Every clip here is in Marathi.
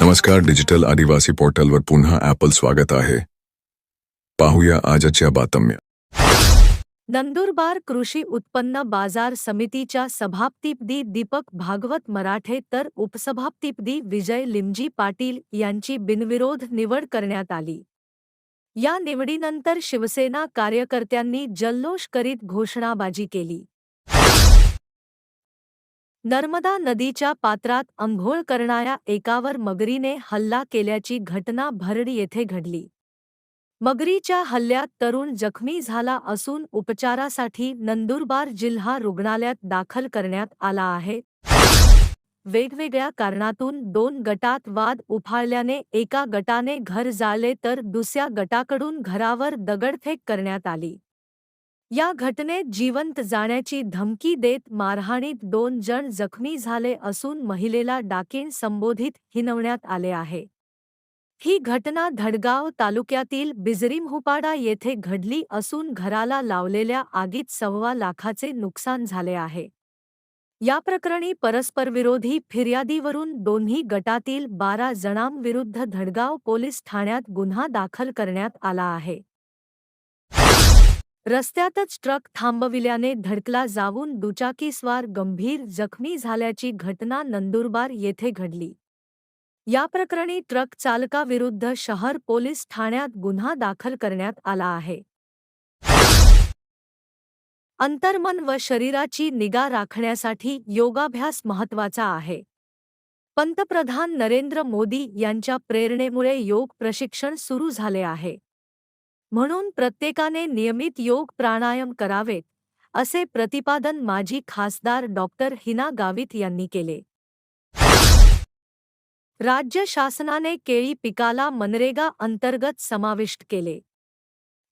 नमस्कार डिजिटल आदिवासी पोर्टलवर पुन्हा ॲपल स्वागत आहे. पाहूया आजच्या बातम्या. नंदुरबार कृषी उत्पन्न बाजार समितीच्या सभाप्तीपदी दीपक भागवत मराठे तर उपसभाप्तीपदी विजय लिमजी पाटील यांची बिनविरोध निवड करण्यात आली. या निवडीनंतर शिवसेना कार्यकर्त्यांनी जल्लोष करीत घोषणाबाजी केली. नर्मदा नदीच्या पात्रात अंघोळ करणाऱ्या एकावर मगरीने हल्ला केल्याची घटना भरड येथे घडली. मगरीच्या हल्ल्यात तरुण जखमी झाला असून उपचारासाठी नंदुरबार जिल्हा रुग्णालयात दाखल करण्यात आला आहे. वेगवेगळ्या कारणातून दोन गटात वाद उफाळल्याने एका गटाने घर जाळले तर दुसऱ्या गटाकडून घरावर दगडफेक करण्यात आली. या घटनेत जिवंत जाण्याची धमकी देत मारहाणीत दोन जण जखमी झाले असून महिलेला डाकीण संबोधित हिनवण्यात आले आहे. ही घटना धडगाव तालुक्यातील बिजरीमहुपाडा येथे घडली असून घराला लावलेल्या आगीत सव्वा लाखाचे नुकसान झाले आहे. या प्रकरणी परस्परविरोधी फिर्यादीवरून दोन्ही गटातील बारा जणांविरुद्ध धडगाव पोलीस ठाण्यात गुन्हा दाखल करण्यात आला आहे. रस्त्यातच ट्रक थांबविल्याने धडकला जाऊन दुचाकीस्वार गंभीर जखमी झाल्याची घटना नंदुरबार येथे घडली. या प्रकरणी ट्रक चालकाविरुद्ध शहर पोलीस ठाण्यात गुन्हा दाखल करण्यात आला आहे. अंतर्मन व शरीराची निगा राखण्यासाठी योगाभ्यास महत्त्वाचा आहे. पंतप्रधान नरेंद्र मोदी यांच्या प्रेरणेमुळे योग प्रशिक्षण सुरू झाले आहे. म्हणून प्रत्येकाने नियमित योग प्राणायाम करावेत असे प्रतिपादन माजी खासदार डॉक्टर हिना गावित यांनी केले. राज्य शासनाने केळी पिकाला मनरेगा अंतर्गत समाविष्ट केले.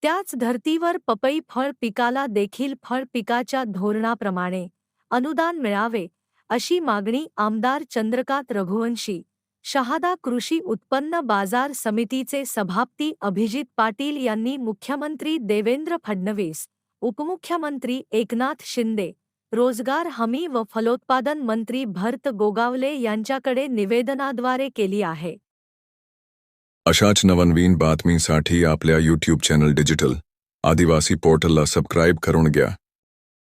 त्याच धर्तीवर पपई फळ पिकाला देखील फळ पिकाच्या धोरणाप्रमाणे अनुदान मिळावे अशी मागणी आमदार चंद्रकांत रघुवंशी शहादा कृषी उत्पन्न बाजार समितीचे सभापती अभिजित पाटील यांनी मुख्यमंत्री देवेंद्र फडणवीस उपमुख्यमंत्री एकनाथ शिंदे रोजगार हमी व फलोत्पादन मंत्री भरत गोगावले यांच्याकडे निवेदनाद्वारे केली आहे. अशाच नवनवीन बातमीसाठी आपल्या यूट्यूब चॅनल डिजिटल आदिवासी पोर्टलला सबस्क्राईब करून घ्या.